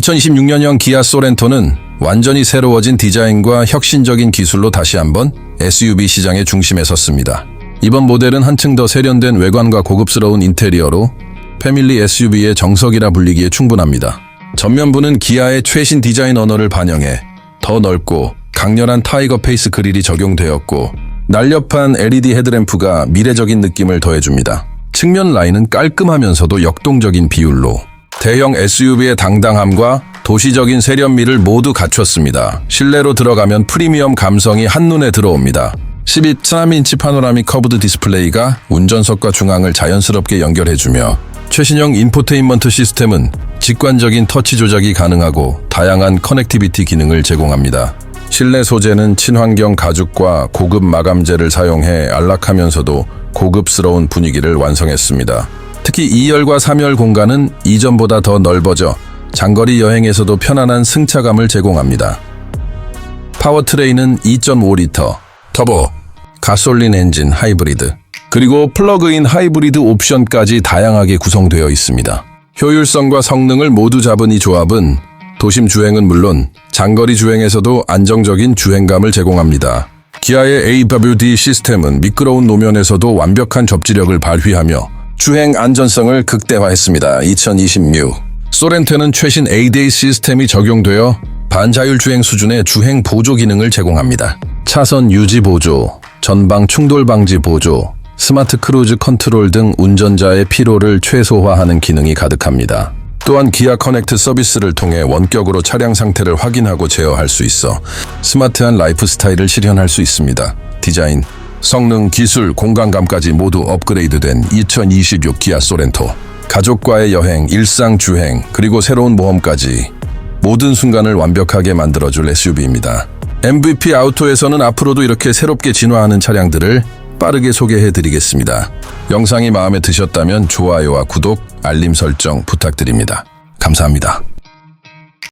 2026년형 기아 소렌토는 완전히 새로워진 디자인과 혁신적인 기술로 다시 한번 SUV 시장의 중심에 섰습니다. 이번 모델은 한층 더 세련된 외관과 고급스러운 인테리어로 패밀리 SUV의 정석이라 불리기에 충분합니다. 전면부는 기아의 최신 디자인 언어를 반영해 더 넓고 강렬한 타이거 페이스 그릴이 적용되었고 날렵한 LED 헤드램프가 미래적인 느낌을 더해줍니다. 측면 라인은 깔끔하면서도 역동적인 비율로 대형 SUV의 당당함과 도시적인 세련미를 모두 갖췄습니다. 실내로 들어가면 프리미엄 감성이 한눈에 들어옵니다. 12.3인치 파노라믹 커브드 디스플레이가 운전석과 중앙을 자연스럽게 연결해주며 최신형 인포테인먼트 시스템은 직관적인 터치 조작이 가능하고 다양한 커넥티비티 기능을 제공합니다. 실내 소재는 친환경 가죽과 고급 마감재를 사용해 안락하면서도 고급스러운 분위기를 완성했습니다. 특히 2열과 3열 공간은 이전보다 더 넓어져 장거리 여행에서도 편안한 승차감을 제공합니다. 파워트레인은 2.5리터, 터보, 가솔린 엔진 하이브리드, 그리고 플러그인 하이브리드 옵션까지 다양하게 구성되어 있습니다. 효율성과 성능을 모두 잡은 이 조합은 도심 주행은 물론 장거리 주행에서도 안정적인 주행감을 제공합니다. 기아의 AWD 시스템은 미끄러운 노면에서도 완벽한 접지력을 발휘하며 주행 안전성을 극대화했습니다. 2026 소렌토는 최신 ADA 시스템이 적용되어 반자율 주행 수준의 주행 보조 기능을 제공합니다. 차선 유지 보조, 전방 충돌 방지 보조, 스마트 크루즈 컨트롤 등 운전자의 피로를 최소화하는 기능이 가득합니다. 또한 기아 커넥트 서비스를 통해 원격으로 차량 상태를 확인하고 제어할 수 있어 스마트한 라이프 스타일을 실현할 수 있습니다. 디자인, 성능, 기술, 공간감까지 모두 업그레이드된 2026 기아 소렌토. 가족과의 여행, 일상 주행, 그리고 새로운 모험까지 모든 순간을 완벽하게 만들어줄 SUV입니다. MVP 아우토에서는 앞으로도 이렇게 새롭게 진화하는 차량들을 빠르게 소개해 드리겠습니다. 영상이 마음에 드셨다면 좋아요와 구독, 알림 설정 부탁드립니다. 감사합니다.